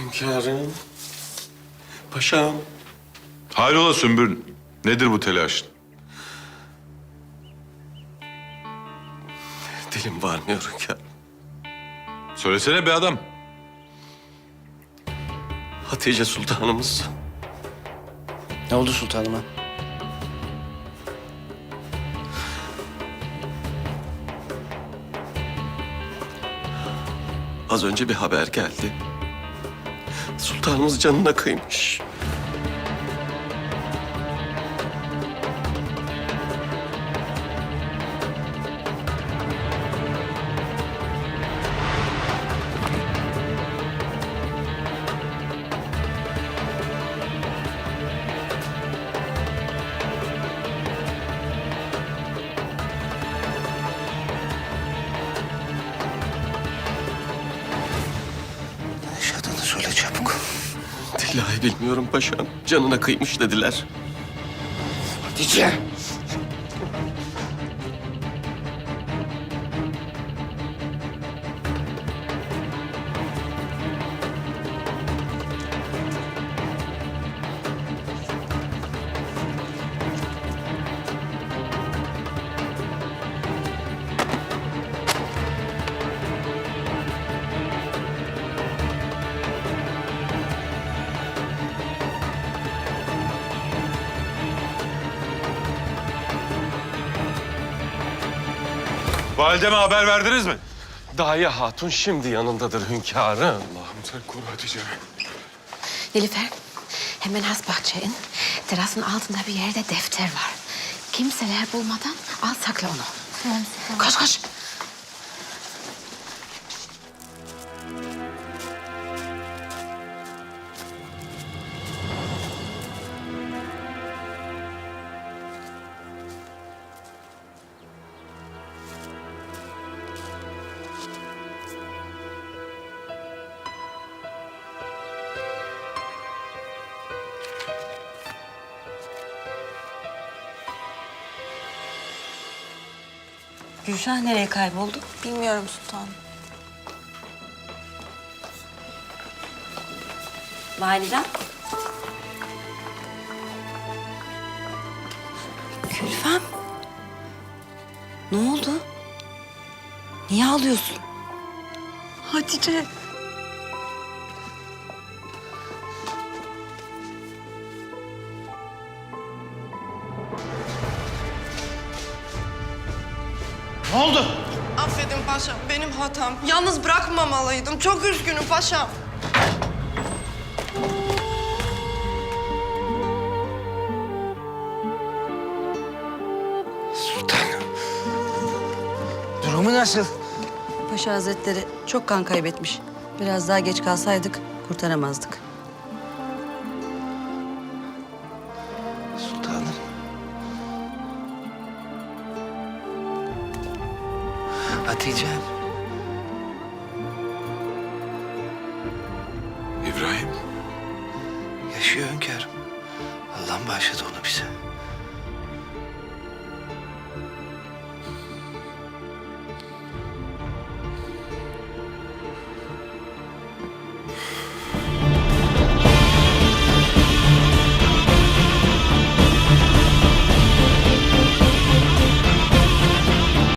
Hünkârım. Paşam. Hayrola Sümbül? Nedir bu telaş? Dilim varmıyor hünkârım. Söylesene be adam. Hatice Sultanımız Ne oldu sultanıma? az önce bir haber geldi. Sultanımız canına kıymış. Bilmiyorum paşam. Canına kıymış dediler. Hatice. Valideme haber verdiniz mi? Daye Hatun şimdi yanındadır hünkârım. Allah'ım sen koru Hatice'mi. Nilüfer, hemen has bahçeye in. Terasın altında bir yerde defter var. Kimseler bulmadan al sakla onu. Tamam, tamam. Koş koş. Gülşah nereye kayboldu? Bilmiyorum sultanım. Validem? Gülfem. Ne oldu? Niye ağlıyorsun? Hatice. Ne oldu? Affedin paşam, benim hatam. Yalnız bırakmamalıydım. Çok üzgünüm paşam. Sultanım. Durumu nasıl? Paşa Hazretleri çok kan kaybetmiş. Biraz daha geç kalsaydık kurtaramazdık. Hatice'm. İbrahim. Yaşıyor hünkârım. Allah'ım bağışladı onu bize.